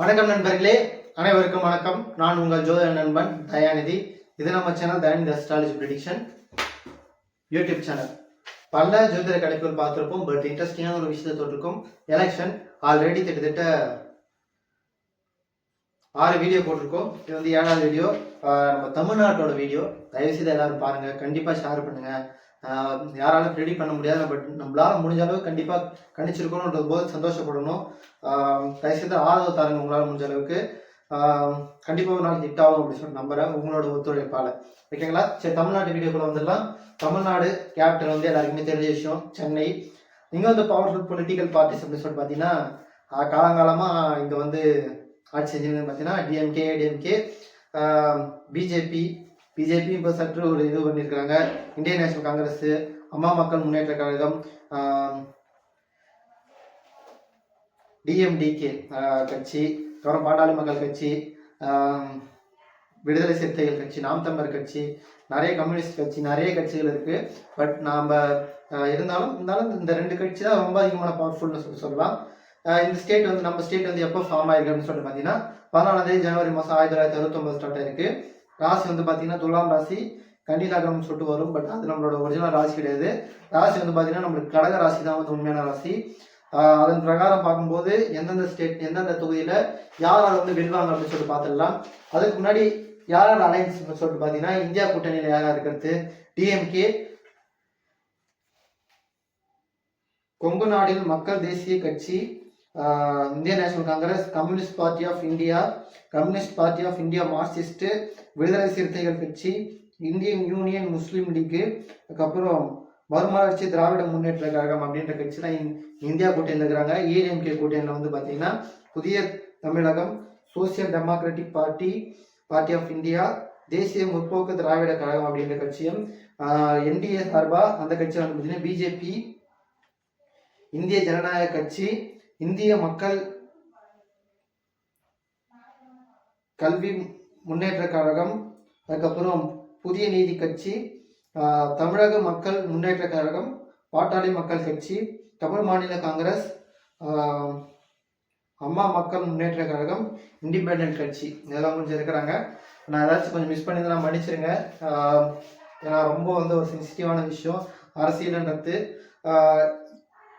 வணக்கம் நண்பர்களே அனைவருக்கும் வணக்கம். நான் உங்கள் ஜோதிட நண்பன் தயாநிதி. இது நம்ம channel Dayanidhi astrology prediction YouTube channel பல ஜோதிட கணிப்புகள் பார்த்துருப்போம் பட் இன்ட்ரெஸ்டிங்கான ஒரு விஷயத்தை தொட்டிருக்கும். எலெக்ஷன் ஆல்ரெடி கிட்டத்தட்ட ஆறு வீடியோ போட்டிருக்கோம். இது வந்து ஏழாவது வீடியோ நம்ம தமிழ்நாட்டோட வீடியோ தயவுசெய்து எல்லாரும் பாருங்க. கண்டிப்பா ஷேர் பண்ணுங்க. யாராலும் ப்ரெடிக் பண்ண முடியாது. பட் நம்மளால முடிஞ்ச அளவு கண்டிப்பாக கணிச்சிருக்கணுன்றது போது சந்தோஷப்படணும். தயவுசெய்து ஆதரவு தாருங்க உங்களால் முடிஞ்ச அளவுக்கு. கண்டிப்பாக ஒரு நாள் ஹிட் ஆகும் அப்படின்னு சொல்லி நம்புறேன். உங்களோட ஒத்துழைப்பால். ஓகேங்களா? சரி தமிழ்நாட்டு வீடியோக்குள்ள வந்துடலாம். தமிழ்நாடு கேபிட்டல் வந்து எல்லாருக்குமே தெரிஞ்ச விஷயம் சென்னை. இங்கே வந்து பவர்ஃபுல் பொலிட்டிக்கல் பார்ட்டிஸ் அப்படின்னு சொல்லிட்டு பார்த்தீங்கன்னா காலங்காலமாக இங்கே வந்து ஆட்சி செஞ்சது பார்த்தீங்கன்னா டிஎம்கே டிஎம்கே பிஜேபி பிஜேபி இப்போ சற்று ஒரு இது பண்ணியிருக்காங்க இந்தியன் நேஷனல் காங்கிரஸ் அம்மா மக்கள் முன்னேற்ற கழகம் டிஎம்டிகே கட்சி அப்புறம் பாட்டாளி மக்கள் கட்சி விடுதலை சிறுத்தைகள் கட்சி நாம் தமிழர் கட்சி நிறைய கம்யூனிஸ்ட் கட்சி நிறைய கட்சிகள் இருக்குது பட் நாம் இருந்தாலும் இருந்தாலும் இந்த ரெண்டு கட்சி தான் ரொம்ப அதிகமான பவர்ஃபுல்னு சொல்லி சொல்லலாம். இந்த ஸ்டேட் வந்து நம்ம ஸ்டேட் வந்து எப்போ ஃபார்ம் ஆயிருக்கு அப்படின்னு சொல்லிட்டு பார்த்தீங்கன்னா பதினாலாம் தேதி ஜனவரி மாதம் ஆயிரத்தி தொள்ளாயிரத்தி அறுபத்தொம்பது ஸ்டார்ட் ஆயிருக்கு. ராசி வந்து பார்த்தீங்கன்னா துலாம் ராசி கன்னிலாகரம் சொல்லிட்டு வரும். பட் அது நம்மளோட ஒரிஜினல் ராசி கிடையாது. ராசி வந்து பார்த்தீங்கன்னா நம்மளுக்கு கடக ராசி தான் வந்து உண்மையான ராசி. அதன் பிரகாரம் பார்க்கும்போது எந்தெந்த ஸ்டேட் எந்தெந்த தொகுதியில் யார் அதை வந்து வெல்வாங்க அப்படின்னு சொல்லிட்டு பார்த்துடலாம். அதுக்கு முன்னாடி யார் யார் அலைன்ஸ் சொல்லிட்டு பார்த்தீங்கன்னா இந்தியா கூட்டணியில் யார் யார் இருக்கிறது? டிஎம்கே கொங்கு நாடில் மக்கள் தேசிய கட்சி இந்திய national Congress communist party of India communist party of India Marxist Viduthalai Chiruthaigal Katchi Indian union Muslim leak அதுக்கப்புறம் மறுமலர்ச்சி திராவிட முன்னேற்ற கழகம் அப்படின்ற கட்சி தான் இந்- இந்தியா கூட்டணியில் இருக்கிறாங்க. ஏடிஎம்கே கூட்டணியில் வந்து பார்த்தீங்கன்னா Puthiya Tamilagam social democratic party party of India Desiya Murpokku Dravida கழகம் அப்படின்ற கட்சியும் என்டிஏ சார்பா அந்த கட்சி வந்து பார்த்தீங்கன்னா பிஜேபி இந்திய ஜனநாயக கட்சி இந்திய மக்கள் கல்வி முன்னேற்ற கழகம் அதுக்கப்புறம் புதிய நீதி கட்சி தமிழக மக்கள் முன்னேற்ற கழகம் பாட்டாளி மக்கள் கட்சி தமிழ் மாநில காங்கிரஸ் அம்மா மக்கள் முன்னேற்ற கழகம் இண்டிபெண்டன்ட் கட்சி. இதெல்லாம் கொஞ்சம் இருக்கிறாங்க நான் ஏதாச்சும் கொஞ்சம் மிஸ் பண்ணியிருந்தா மன்னிச்சிருங்க. ஏன்னா ரொம்ப வந்து ஒரு சென்சிட்டிவான விஷயம். அரசியல்ன்றது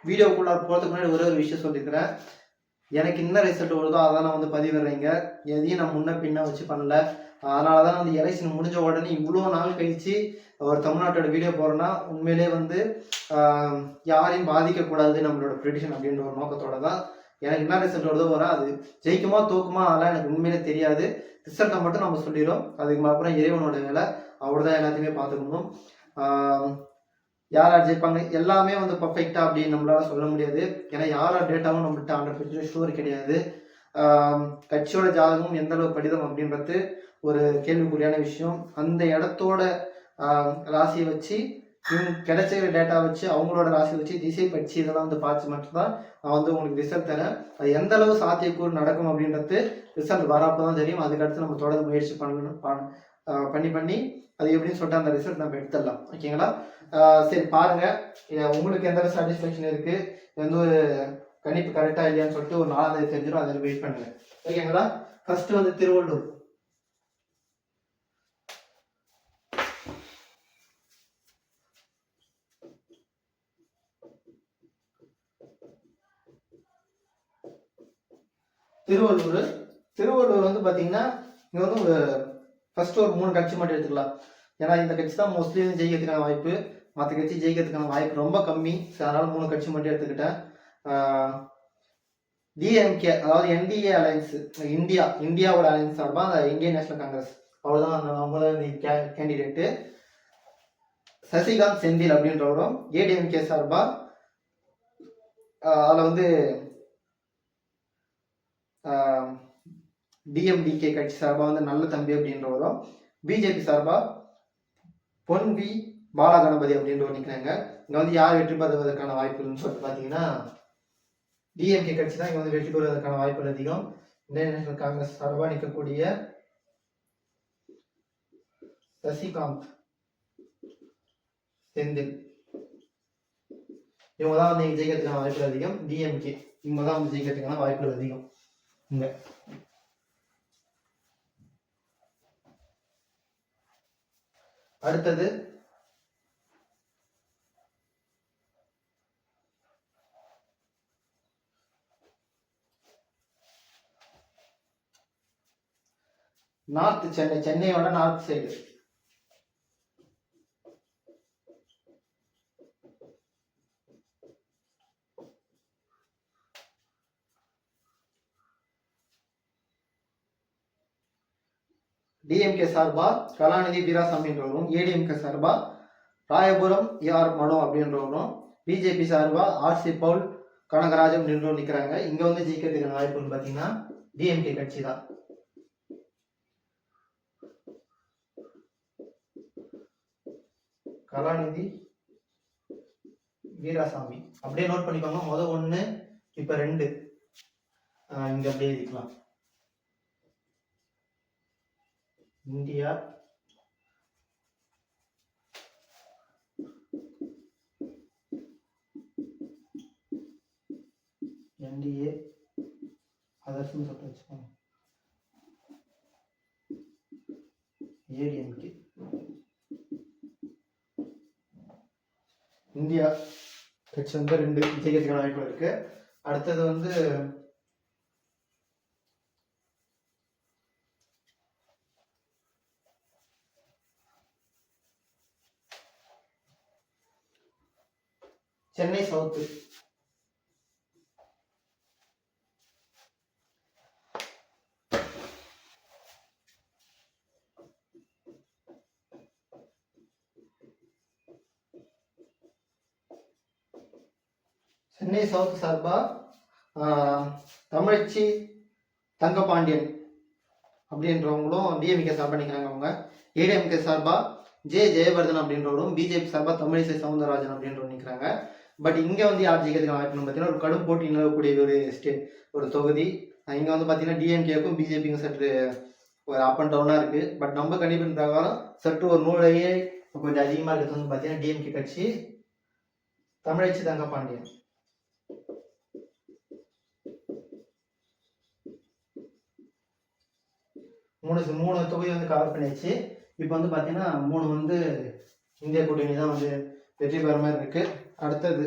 வீடியோக்குள்ள போகிறதுக்கு முன்னாடி ஒரே ஒரு விஷயம் சொல்லியிருக்கிறேன். எனக்கு என்ன ரிசல்ட் வருதோ அதான் நான் வந்து பதிவிடுறேங்க எதையும் நான் முன்ன பின்ன வச்சு பண்ணல. அதனால தான் வந்து எலெக்ஷன் முடிஞ்ச உடனே இவ்வளோ நாள் கழிச்சு ஒரு தமிழ்நாட்டோட வீடியோ போகிறோன்னா உண்மையிலே வந்து யாரையும் பாதிக்கக்கூடாது நம்மளோட ப்ரெடிஷன் அப்படின்ற ஒரு நோக்கத்தோட தான் எனக்கு என்ன ரிசல்ட் வருதோ வரும். அது ஜெயிக்குமா தோக்குமா அதெல்லாம் எனக்கு உண்மையிலே தெரியாது. ரிசல்ட்டை மட்டும் நம்ம சொல்லிடும் அதுக்கு அப்புறம் இறைவனோட வேலை அவர் தான் எல்லாத்தையுமே பார்த்துக்கணும். யார் யார் ஜெயிப்பாங்க எல்லாமே வந்து பர்ஃபெக்டா அப்படின்னு நம்மளால சொல்ல முடியாது. ஏன்னா யார் டேட்டாவும் நம்மள்கிட்ட ஹண்ட்ரட் பர்சன்ட் ஷூர் கிடையாது. கட்சியோட ஜாதகமும் எந்த அளவு படிதம் அப்படின்றது ஒரு கேள்விக்குறியான விஷயம். அந்த இடத்தோட ராசியை வச்சு இவங்க கிடைச்ச டேட்டா வச்சு அவங்களோட ராசியை வச்சு திசை பட்சி இதெல்லாம் வந்து பார்த்து மட்டும்தான் நான் வந்து உங்களுக்கு ரிசல்ட் தரேன். அது எந்த அளவு சாத்தியக்கூறு நடக்கும் அப்படின்றது ரிசல்ட் வரப்போ தான் தெரியும். அதுக்கடுத்து நம்ம தொடர்ந்து முயற்சி பண்ணணும் பண்- பண்ணி பண்ணி அது எப்படின்னு சொல்லிட்டு அந்த ரிசல்ட் நம்ம எடுத்துடலாம். ஓகேங்களா சரி பாருங்க. உங்களுக்கு எந்த சாட்டிஸ்ஃபேக்ஷன் இருக்கு? எந்த ஒரு கணிப்பு கரெக்டா இல்லையான்னு சொல்லிட்டு ஒரு நாலாம் தேதி தெரிஞ்சிடும் அதில் வெயிட் பண்ணுங்க. ஓகேங்களா ஃபர்ஸ்ட் வந்து திருவள்ளூர். திருவள்ளூர். திருவள்ளூர் வந்து பாத்தீங்கன்னா இங்க வந்து ஒரு ஃபர்ஸ்ட் ஒரு மூணு கட்சி மட்டும் எடுத்துக்கலாம். ஏன்னா இந்த கட்சி தான் மோஸ்ட்லி ஜெயிக்கிறதுக்கான வாய்ப்பு. மற்ற கட்சி ஜெயிக்கிறதுக்கான வாய்ப்பு ரொம்ப கம்மி. ஸோ அதனால மூணு கட்சி மட்டும் எடுத்துக்கிட்டேன். டிஎம்கே அதாவது என்டிஏ அலையன்ஸ் இந்தியா இந்தியாவோட அலையன்ஸ் சார்பாக அந்த இந்தியன் நேஷனல் காங்கிரஸ் அவ்வளோதான் அந்த அவங்க கேண்டிடேட்டு சசிகாந்த் செந்தில் அப்படின்றவரும் ஏடிஎம்கே சார்பா அதில் வந்து டிஎம்டிகே கட்சி சார்பாக வந்து நல்ல தம்பி அப்படின்றவரும் பிஜேபி சார்பாக பொன் வி பாலா கணபதி அப்படின்றவர் நிற்கிறாங்க இங்கே வந்து யார் வெற்றி பெறுவதற்கான வாய்ப்புன்னு சொல்லிட்டு பார்த்தீங்கன்னா டிஎம்கே கட்சி தான் இங்கே வந்து வெற்றி பெறுவதற்கான வாய்ப்புகள் அதிகம். இந்திய நேஷனல் காங்கிரஸ் சார்பாக நிற்கக்கூடிய சசிகாந்த் செந்தில். இவங்க தான் வந்து இங்கே ஜெயிக்கிறதுக்கான வாய்ப்புகள் அதிகம். டிஎம்கே இவங்க தான் வந்து ஜெயிக்கிறதுக்கான வாய்ப்புகள் அதிகம். இங்கே. அடுத்தது. நார்த் சென்னை சென்னையோட நார்த் சைடு. டிஎம்கே சார்பா கலாநிதி வீராசாமின்றவரும் ஏடிஎம்கே சார்பா ராயபுரம் ஏஆர் மனோ அப்படின்றவரும் பிஜேபி சார்பா ஆர்சி பவுல் கனகராஜன் நின்று நிற்கிறாங்க இங்க வந்து ஜெயிக்கிறதுக்கான வாய்ப்புன்னு பார்த்தீங்கன்னா டிஎம்கே கட்சி தான். கலாநிதி வீராசாமி. அப்படியே நோட் பண்ணிக்கோங்க. முத ஒன்று இப்போ ரெண்டு. ஆஹ் அப்படியே இருக்கலாம். இந்தியா. என்டிஏ அதர்ஸ்னு சொல்லிட்டு வச்சுக்கோங்க. ADMK India. கட்சி வந்து ரெண்டு ஜெயிக்கிறதுக்கான வாய்ப்பு இருக்கு. அடுத்தது வந்து சென்னை சவுத்து. சென்னை சவுத் சார்பா தமிழ்ச்சி தங்கபாண்டியன் அப்படின்றவங்களும் டிஎம்கே சார்பாக நிற்கிறாங்க அவங்க. ஏடிஎம்கே சார்பா ஜே ஜெயவர்தன் அப்படின்றவரும் பிஜேபி சார்பா தமிழிசை சவுந்தரராஜன் அப்படின்றவங்க நிற்கிறாங்க பட் இங்கே வந்து யார் ஜெயிக்கிறதுக்கு வாய்ப்பு பார்த்தீங்கன்னா ஒரு கடும் போட்டி நிலவக்கூடிய ஒரு ஸ்டே ஒரு தொகுதி. இங்கே வந்து பார்த்தீங்கன்னா டிஎம்கேக்கும் பிஜேபிக்கும் சற்று ஒரு அப் அண்ட் டவுனாக இருக்குது பட் நம்ம கணிப்பின் பிரகாரம் சற்று ஒரு நூலையே கொஞ்சம் அதிகமாக இருக்கிறது வந்து பார்த்தீங்கன்னா டிஎம்கே கட்சி. தமிழச்சி தங்கபாண்டியன் மூணு மூணு தொகுதி வந்து கவர் பண்ணியாச்சு. இப்போ வந்து பார்த்தீங்கன்னா மூணு வந்து இந்திய கூட்டணி தான் வந்து வெற்றி பெற மாதிரி இருக்குது அடுத்தது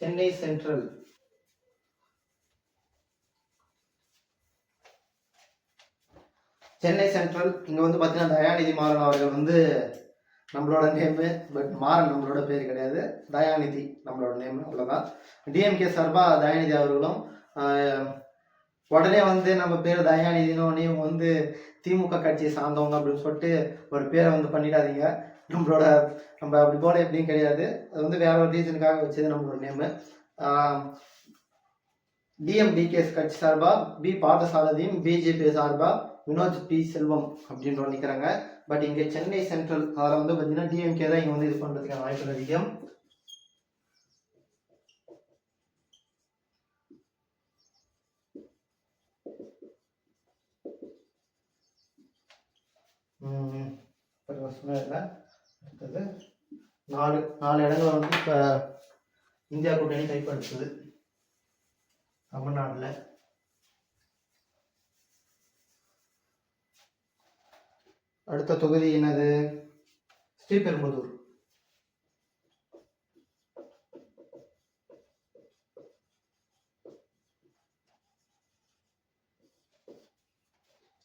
சென்னை சென்ட்ரல். சென்னை சென்ட்ரல் இங்கே வந்து பார்த்தீங்கன்னா தயாநிதி மாறன் அவர்கள் வந்து நம்மளோட நேமு பட் மாறன் நம்மளோட பேர் கிடையாது. தயாநிதி நம்மளோட நேம் அவ்வளோதான் டிஎம்கே சார்பாக தயாநிதி அவர்களும் உடனே வந்து நம்ம பேர் தயாநிதினோடனே வந்து திமுக கட்சியை சார்ந்தவங்க அப்படின்னு சொல்லிட்டு ஒரு பேரை வந்து பண்ணிடாதீங்க. நம்மளோட நம்ம அப்படி போல எப்படியும் கிடையாது. அது வந்து வேற ஒரு ரீசனுக்காக வச்சது நம்மளோட நேமு டிஎம்டிகேஎஸ் கட்சி சார்பா பி பார்த்தசாரதியும் பிஜேபி சார்பா வினோத் பி செல்வம் அப்படின்றவங்க நிற்கிறாங்க பட் இங்கே சென்னை சென்ட்ரல் அதில் வந்து பார்த்தீங்கன்னா டிஎம்கே தான் இங்கே வந்து இது பண்ணுறதுக்கான வாய்ப்பு அதிகம். ம், இப்ப அடுத்தது நாலு நாலு இடங்கள் வந்து இப்போ இந்தியா கூட்டணி கைப்படுத்துது தமிழ்நாட்டில். அடுத்த தொகுதி என்னது? ஸ்ரீபெரும்புதூர்.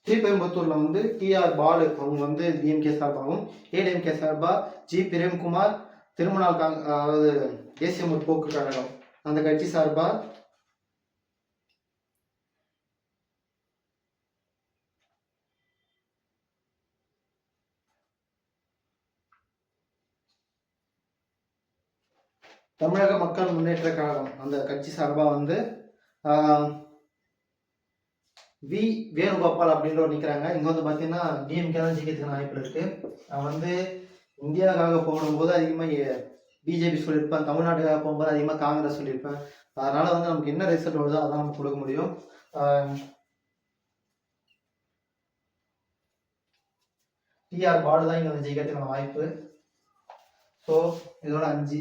ஸ்ரீபெரும்புத்தூர்ல வந்து டிஆர் பாலு அவங்க வந்து டிஎம்கே சார்பாகவும் ஏடிஎம்கே சார்பா ஜி பிரேம்குமார் திருமணால் காங் அதாவது தேசிய முற்போக்கு கழகம். அந்த கட்சி சார்பா தமிழக மக்கள் முன்னேற்ற கழகம். அந்த கட்சி சார்பா வந்து ஆஹ், வி வேணுகோபால் அப்படின்றவர் நிற்கிறாங்க இங்கே வந்து பார்த்தீங்கன்னா டிஎம்கே தான் ஜெயிக்கிறதுக்கான வாய்ப்பு இருக்கு. அவன் வந்து இந்தியாவுக்காக போடும்போது அதிகமாக பிஜேபி சொல்லியிருப்பேன். தமிழ்நாட்டுக்காக போகும்போது அதிகமாக காங்கிரஸ் சொல்லியிருப்பேன். அதனால வந்து நமக்கு என்ன ரிசல்ட் வருதோ அதான் நம்ம கொடுக்க முடியும். டிஆர் பாடு தான் இங்கே வந்து ஜெயிக்கிறதுக்கான வாய்ப்பு. ஸோ இதோட அஞ்சு.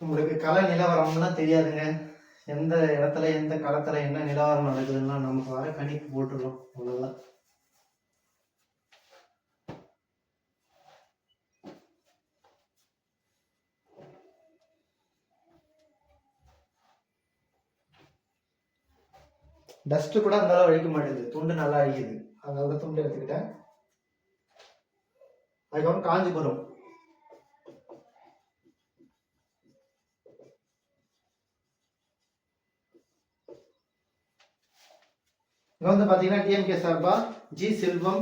உங்களுக்கு கலை நிலவரம்லாம் தெரியாதுங்க. எந்த இடத்துல எந்த களத்துல என்ன நிலவரம் நடக்குதுன்னா நமக்கு வர கணிப்பு போட்டுருவோம் அவ்வளவுதான். டஸ்ட் கூட அந்த அளவு அழிக்க மாட்டேங்குது. துண்டு நல்லா அழிக்குது. அதனால துண்டு எடுத்துக்கிட்டேன். அதுக்கப்புறம் காஞ்சிபுரம். இப்போ வந்து பார்த்தீங்கன்னா டிஎம்கே சார்பா ஜி செல்வம்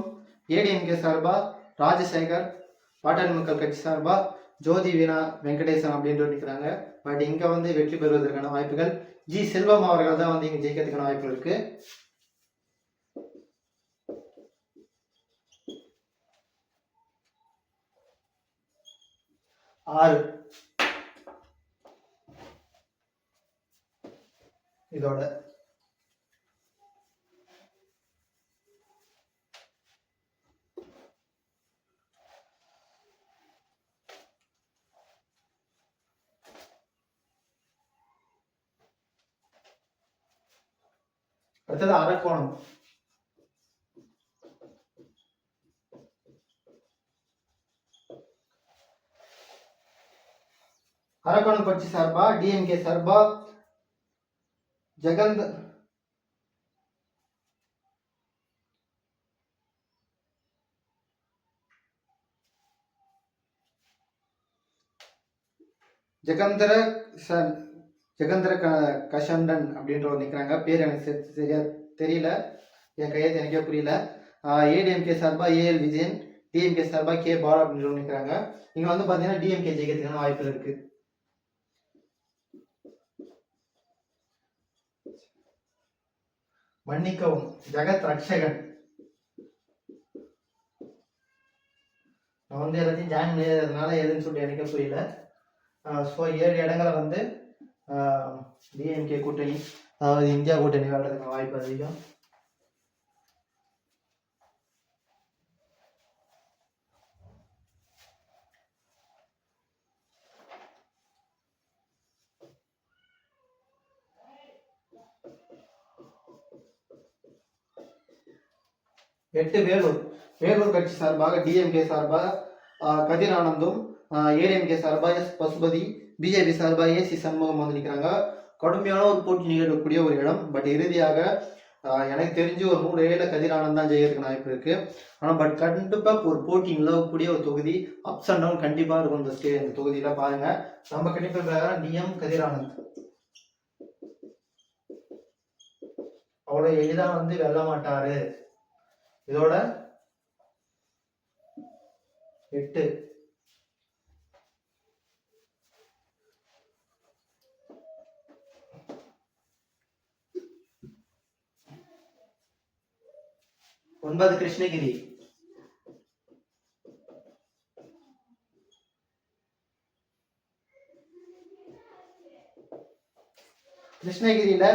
ஏடிஎம்கே சார்பா ராஜசேகர் பாட்டாளி மக்கள் கட்சி சார்பா ஜோதி வீணா வெங்கடேசன் அப்படின்ட்டு நிற்கிறாங்க பட் இங்கே வந்து வெற்றி பெறுவதற்கான வாய்ப்புகள் ஜி செல்வம் அவர்கள் தான் வந்து இங்கே ஜெயிக்கிறதுக்கான வாய்ப்புகள் இருக்கு. ஆறு. இதோட அடுத்தது அரக்கோணம். அரக்கோணம் கட்சி சார்பா டிஎம்கே சார்பா ஜெகந்த் ஜெகந்தர சார் ஜெகந்திர க கஷண்டன் அப்படின்றவர் நிற்கிறாங்க பேர் எனக்கு சரி- சரியா தெரியல. என் கையெழுத்து எனக்கே புரியல. ஏடிஎம்கே சார்பா ஏஎல் விஜயன் டிஎம்கே சார்பா கே பாலா அப்படின்றவர் நிற்கிறாங்க இங்க வந்து பாத்தீங்கன்னா டிஎம்கே ஜெயிக்கிறதுக்கான வாய்ப்பு இருக்கு. மன்னிக்கவும் ஜெகத் ரக்ஷகன் நான் வந்து எல்லாத்தையும் ஜாயின் பண்ணியதுனால எதுன்னு சொல்லிட்டு எனக்கே புரியல. ஸோ ஏழு இடங்களை வந்து டிஎம்கே கூட்டணி அதாவது இந்தியா கூட்டணி விளையாடுறதுக்கான வாய்ப்பு அதிகம். எட்டு வேலூர் வேலூர் கட்சி சார்பாக டிஎம்கே சார்பாக ஆஹ், கதிர் ஆனந்தும் ஏடிஎம்கே சார்பாக எஸ் பசுபதி பிஜேபி சார்பாக ஏசி சண்முகம் வந்து நிற்கிறாங்க கடுமையான ஒரு போட்டி நிகழக்கூடிய ஒரு இடம். பட் இறுதியாக எனக்கு தெரிஞ்சு ஒரு நூறு ஏழில் கதிர் தான் ஜெயிக்கிறதுக்கு வாய்ப்பு இருக்கு. ஆனால் பட் கண்டிப்பாக ஒரு போட்டி நிலவக்கூடிய ஒரு தொகுதி அப்ஸ் அண்ட் டவுன் கண்டிப்பாக இருக்கும் இந்த ஸ்டே இந்த தொகுதியில் பாருங்க. நம்ம கண்டிப்பாக பிரகாரம் டிஎம் கதிரானந்த். அவ்வளோ எளிதாக வந்து வெல்ல மாட்டாரு. இதோட எட்டு. ஒன்பது கிருஷ்ணகிரி. கிருஷ்ணகிரியில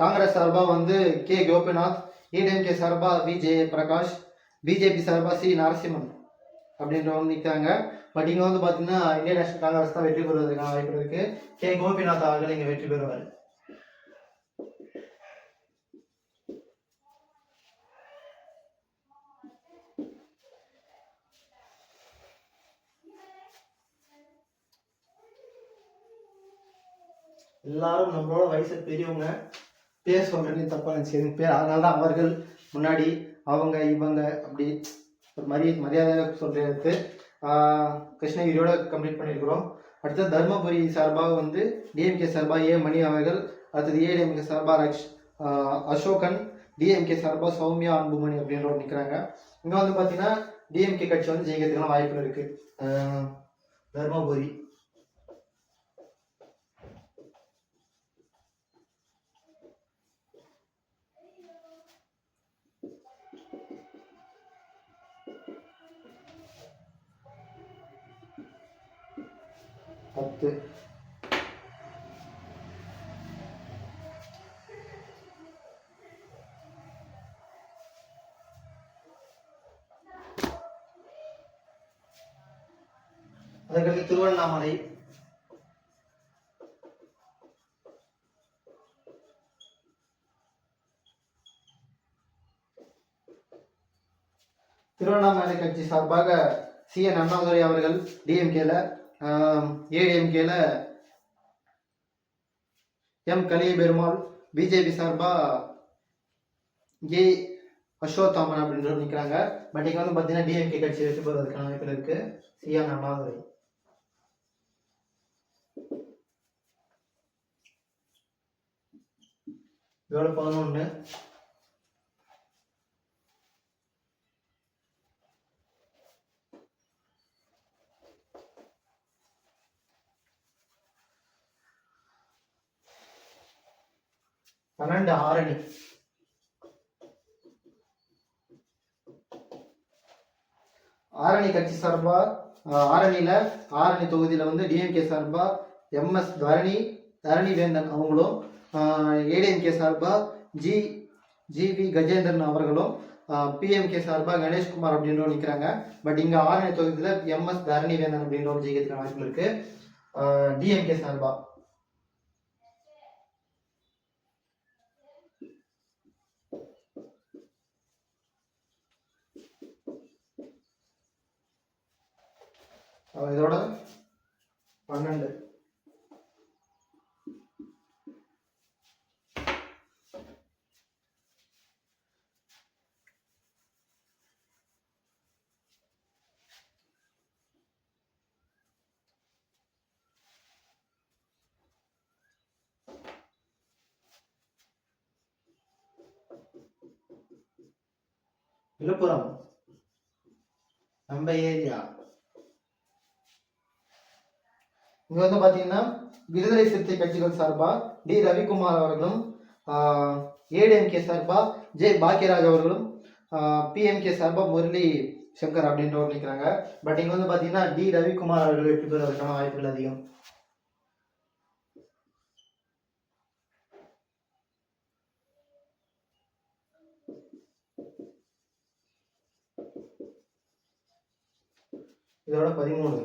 காங்கிரஸ் சார்பா வந்து கே. கோபிநாத் ஏடிஎம்கே சார்பா வி ஜே பிரகாஷ் பிஜேபி சார்பா சி. நரசிம்மன் அப்படின்றவங்க நிற்கிறாங்க பட் இங்க வந்து பாத்தீங்கன்னா இந்திய நேஷனல் காங்கிரஸ் தான் வெற்றி பெறுவதற்கான வாய்ப்பு இருக்குது கே. கோபிநாத் அவர்கள் இங்க வெற்றி பெறுவார். எல்லாரும் நம்மளோட வயசு பெரியவங்க பேர் சொல்றேன்னு தப்பா நினைச்சு பேர் அதனால தான் அவர்கள் முன்னாடி அவங்க இவங்க அப்படி ஒரு மரியாதை மரியாதையாக கிருஷ்ணகிரியோட கம்ப்ளீட் பண்ணியிருக்கிறோம். அடுத்தது தர்மபுரி சார்பாக வந்து டிஎம்கே சார்பாக ஏ மணி அவர்கள் அடுத்தது ஏடிஎம்கே சார்பாக ரக்ஷ் அசோகன் டிஎம்கே சார்பாக சௌமியா அன்புமணி அப்படின்றவர் நிற்கிறாங்க இங்கே வந்து பார்த்தீங்கன்னா டிஎம்கே கட்சி வந்து ஜெயிக்கிறதுக்கான வாய்ப்பு இருக்குது தர்மபுரி. பத்து. அதற்கடுத்து திருவண்ணாமலை. திருவண்ணாமலை கட்சி சார்பாக சி என் அண்ணாதுரை அவர்கள் டிஎம்கேல ஏடிஎம்கேல எம் கலிய பெருமாள் பிஜேபி சார்பா ஏ அசோத்தாமன் அப்படின்ற நிற்கிறாங்க பட் இங்கே வந்து பார்த்தீங்கன்னா டிஎம்கே கட்சி வெற்றி பெறுவதற்கான வாய்ப்புகள் இருக்கு. சிஎம் அண்ணாதுரை இதோட பதினொன்று பன்னெண்டு ஆரணி ஆரணி கட்சி சார்பா ஆரணியில ஆரணி தொகுதியில வந்து டிஎம்கே சார்பா எம்எஸ் தரணி தரணி வேந்தன் அவங்களும் ஏடிஎம்கே சார்பா ஜி ஜிவி கஜேந்திரன் அவர்களும் பிஎம்கே சார்பா கணேஷ்குமார் அப்படின்றவங்க நிற்கிறாங்க பட் இங்க ஆரணி தொகுதியில எம்எஸ் தரணி வேந்தன் அப்படின்றவங்க ஜெயிக்கிறதுக்கான வாய்ப்பு இருக்கு. டிஎம்கே சார்பா. அஹ் இதோட பன்னெண்டு விழுப்புரம் நம்ம ஏரியா இங்க வந்து பாத்தீங்கன்னா விடுதலை சிறுத்தை கட்சிகள் சார்பா டி. ரவிக்குமார் அவர்களும் ஏடிஎம்கே சார்பா ஜே. பாக்கியராஜ் அவர்களும் பிஎம்கே சார்பா முரளி சங்கர் அப்படின்றவர் நிற்கிறாங்க பட் இங்க வந்து பாத்தீங்கன்னா டி. ரவிக்குமார் அவர்கள் வெற்றி பெறுவதற்கான வாய்ப்புகள் அதிகம். இதோட பதிமூணு.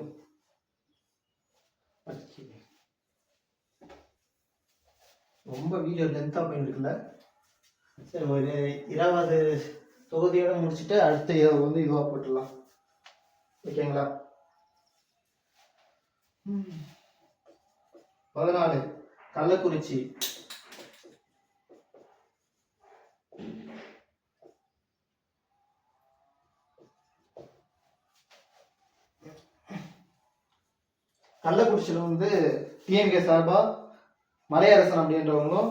ரொம்ப வீடியோ லென்த்தாக போயிருக்குல்ல. சரி ஒரு இருபது தொகுதியோட முடிச்சுட்டு அடுத்த வந்து இதுவாக போட்டுடலாம். ஓகேங்களா? பதினாலு கள்ளக்குறிச்சி. கள்ளக்குறிச்சியில் வந்து டிஎம்கே சார்பா மலையரசன் அப்படின்றவங்களும்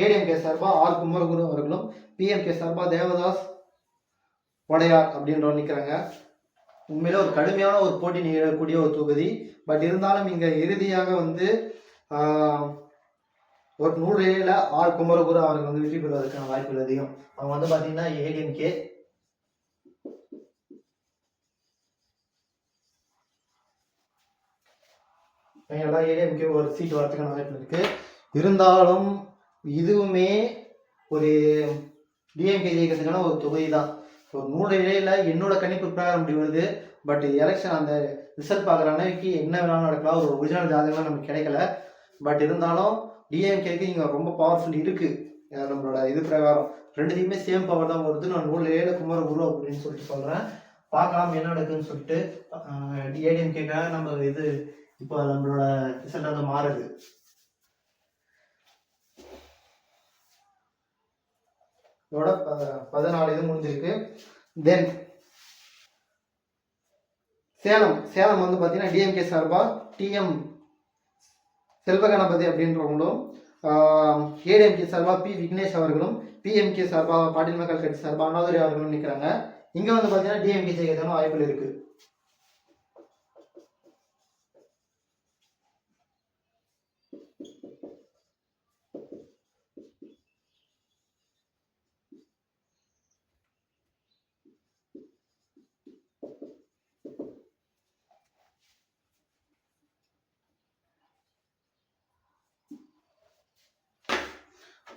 ஏடிஎம்கே சார்பா ஆர் குமரகுரு அவர்களும் பிஎம்கே சார்பா தேவதாஸ் உடையார் அப்படின்றவங்க நிற்கிறாங்க உண்மையில ஒரு கடுமையான ஒரு போட்டி நிகழக்கூடிய ஒரு தொகுதி. பட் இருந்தாலும் இங்க இறுதியாக வந்து ஒரு நூறு ஏழில் ஆர் குமரகுரு அவர்கள் வந்து வெற்றி பெறுவதற்கான வாய்ப்புகள் அதிகம். அவங்க வந்து பார்த்தீங்கன்னா ஏடிஎம்கே எல்லா ஏடிஎம்கே ஒரு சீட் வரத்துக்கான வாய்ப்பு இருக்கு. இருந்தாலும் இதுவுமே ஒரு டிஎம்கே ஜெயிக்கிறதுக்கான ஒரு தொகுதி தான் ஸோ நூறு இடையில என்னோட கணிப்பு பிரகாரம் அப்படி வருது. பட் எலெக்ஷன் அந்த ரிசல்ட் பார்க்குற அன்னைக்கு என்ன வேணாலும் நடக்கலாம். ஒரு ஒரிஜினல் ஜாதகம்லாம் நமக்கு கிடைக்கல. பட் இருந்தாலும் டிஎம்கேக்கு இங்கே ரொம்ப பவர்ஃபுல் இருக்குது நம்மளோட இது பிரகாரம். ரெண்டுத்தையுமே சேம் பவர் தான் வருது. நான் நூறு ஏழு குமரகுரு அப்படின்னு சொல்லிட்டு சொல்கிறேன் பார்க்கலாம் என்ன நடக்குதுன்னு சொல்லிட்டு ஏடிஎம்கேக்காக நம்ம இது இப்போ நம்மளோட ரிசல்ட் வந்து மாறுது. இதோட ப- பதினாலு இது முடிஞ்சிருக்கு. தென் சேலம் சேலம் வந்து பார்த்தீங்கன்னா டிஎம்கே சார்பா டிஎம் செல்வகணபதி அப்படின்றவங்களும் ஏடிஎம்கே சார்பா பி விக்னேஷ் அவர்களும் பிஎம்கே சார்பா பாட்டில் மக்கள் கட்சி சார்பா அண்ணாதுரை அவர்களும் நிற்கிறாங்க இங்கே வந்து பார்த்தீங்கன்னா டிஎம்கே ஜெயிக்கிறதுக்கான வாய்ப்புகள் இருக்கு.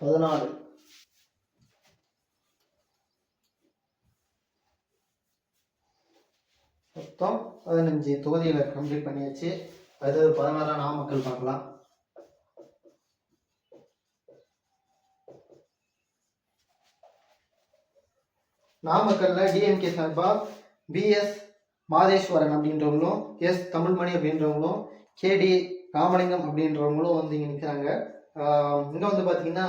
பதினாறு. மொத்தம் பதினஞ்சு தொகுதிகளை கம்ப்ளீட் பண்ணியாச்சு. அது பதினாறாம் நாமக்கல் பார்க்கலாம். நாமக்கல்ல டிஎம்கே சார்பா பிஎஸ் மாதேஸ்வரன் அப்படின்றவங்களும் எஸ் தமிழ்மணி அப்படின்றவங்களும் கேடி ராமலிங்கம் அப்படின்றவங்களும் வந்து இங்கே நிற்கிறாங்க இங்கே வந்து பார்த்தீங்கன்னா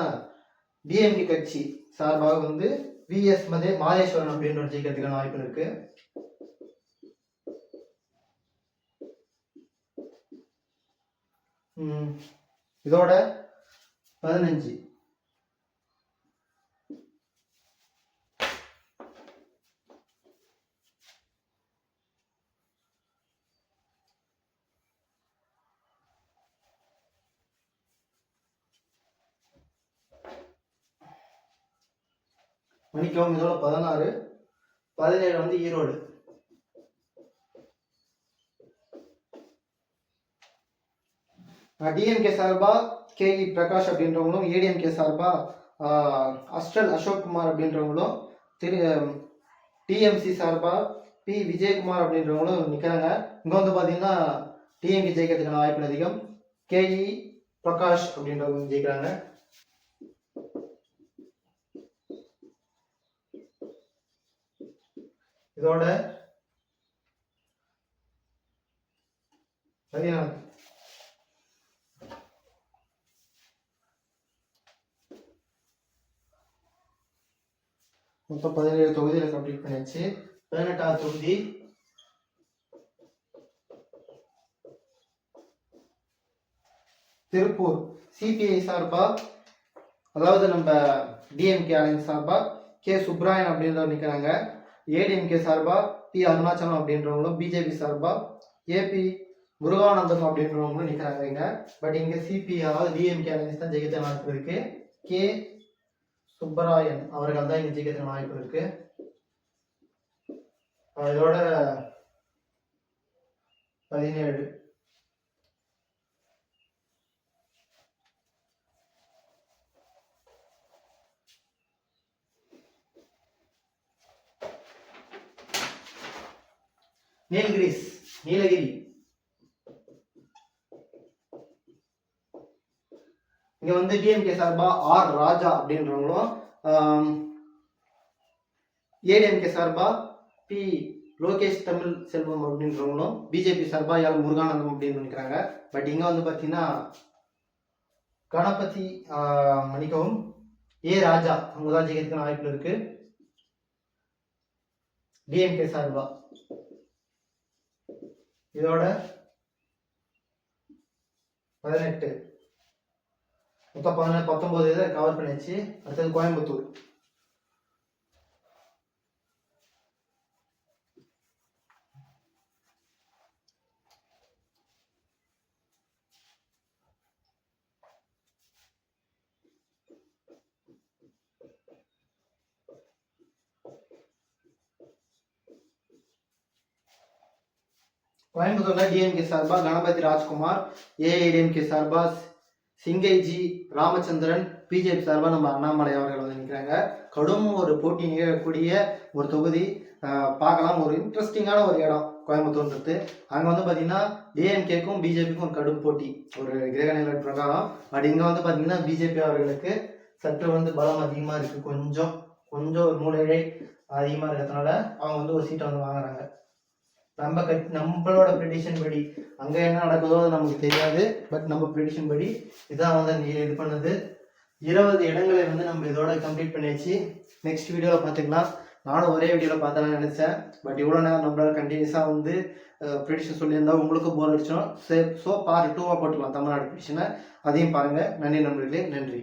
டிஎம்கே கட்சி சார்பாக வந்து விஎஸ் மதே மாதேஸ்வரன் அப்படின்ற ஜெயிக்கிறதுக்கான வாய்ப்பு இருக்கு. இதோட பதினஞ்சு. மணிக்கவும் இதோட பதினாறு பதினேழு வந்து ஈரோடு. டிஎம்கே சார்பா கே இ பிரகாஷ் அப்படின்றவங்களும் ஏடிஎம்கே சார்பா அஸ்டல் அசோக் குமார் அப்படின்றவங்களும் திரு டிஎம்சி சார்பா பி விஜயகுமார் அப்படின்றவங்களும் நிற்கிறாங்க இங்கே வந்து பார்த்தீங்கன்னா டிஎம்கே ஜெயிக்கிறதுக்கான வாய்ப்புகள் அதிகம். கேஇ பிரகாஷ் அப்படின்றவங்க ஜெயிக்கிறாங்க. இதோட பதினாறு மொத்தம் பதினேழு தொகுதியில் கம்ப்ளீட் பண்ணியாச்சு. பதினெட்டாவது தொகுதி திருப்பூர். சிபிஐ சார்பா? அதாவது நம்ம டிஎம்கே அலைன்ஸ் சார்பா? கே சுப்ராயன் அப்படின்றவர் நிற்கிறாங்க ஏடிஎம்கே சார்பா பி அருணாச்சலம் அப்படின்றவங்களும் பிஜேபி சார்பா ஏபி முருகானந்தம் அப்படின்றவங்களும் நிற்கிறாங்க இங்க. பட் இங்க சிபி அதாவது டிஎம்கே அலைன்ஸ் தான் ஜெயிக்க வாய்ப்பு இருக்கு. கே சுப்பராயன் அவர்கள் தான் இங்க ஜெயிக்க வாய்ப்பு இருக்கு. இதோட பதினேழு. நீலகிரிஸ் நீலகிரி இங்க வந்து டிஎம்கே சார்பா ஆர் ராஜா அப்படின்றவங்களும் ஏடிஎம்கே சார்பா பி லோகேஷ் தமிழ் செல்வம் அப்படின்றவங்களும் பிஜேபி சார்பா யாழ் முருகானந்தம் அப்படின்னு நினைக்கிறாங்க. பட் இங்க வந்து பாத்தீங்கன்னா கணபதி மணிக்கவும் ஏ ராஜா அவங்க தான் ஜெயிக்கிறதுக்கான வாய்ப்பு இருக்கு. டிஎம்கே சார்பா இதோட பதினெட்டு. மொத்தம் பதினெட்டு பத்தொன்பது இதை கவர் பண்ணியாச்சு. அடுத்தது கோயம்புத்தூர். கோயம்புத்தூர்ல டிஎம்கே சார்பா கணபதி ராஜ்குமார் ஏஐடிஎம்கே சார்பா சிங்கைஜி ராமச்சந்திரன் பிஜேபி சார்பா நம்ம அண்ணாமலை அவர்கள் வந்து நிற்கிறாங்க கடும் ஒரு போட்டி நிகழக்கூடிய ஒரு தொகுதி. பார்க்கலாம். ஒரு இன்ட்ரெஸ்டிங்கான ஒரு இடம் கோயம்புத்தூர்ன்றது. அங்கே வந்து பார்த்தீங்கன்னா ஏஎம்கேக்கும் பிஜேபிக்கும் ஒரு கடும் போட்டி. ஒரு கிரக நிலை பிரகாரம். பட் இங்கே வந்து பார்த்தீங்கன்னா பிஜேபி அவர்களுக்கு சற்று வந்து பலம் அதிகமாக இருக்குது கொஞ்சம் கொஞ்சம் ஒரு மூலையிழை அதிகமாக இருக்கிறதுனால அவங்க வந்து ஒரு சீட்டை வந்து வாங்குறாங்க. நம்ம கட் நம்மளோட ப்ரெடிஷன் படி. அங்கே என்ன நடக்குதோ அது நமக்கு தெரியாது. பட் நம்ம ப்ரெடிஷன் படி இதான் வந்து நீ இது பண்ணது. இருபது இடங்களை வந்து நம்ம இதோட கம்ப்ளீட் பண்ணியாச்சு. நெக்ஸ்ட் வீடியோவில் பார்த்துக்கலாம். நானும் ஒரே வீடியோவில் பார்த்தலாம் நினச்சேன். பட் இவ்வளோ நேரம் நம்மளால கண்டினியூஸாக வந்து ப்ரெடிஷன் சொல்லியிருந்தா உங்களுக்கும் போர் அடிச்சிடும் ஸோ பார்ட் டூவாக போட்டுக்கலாம். தமிழ்நாடு ப்ரெடிஷனை அதையும் பாருங்கள் நன்றி நண்பர்களே. நன்றி.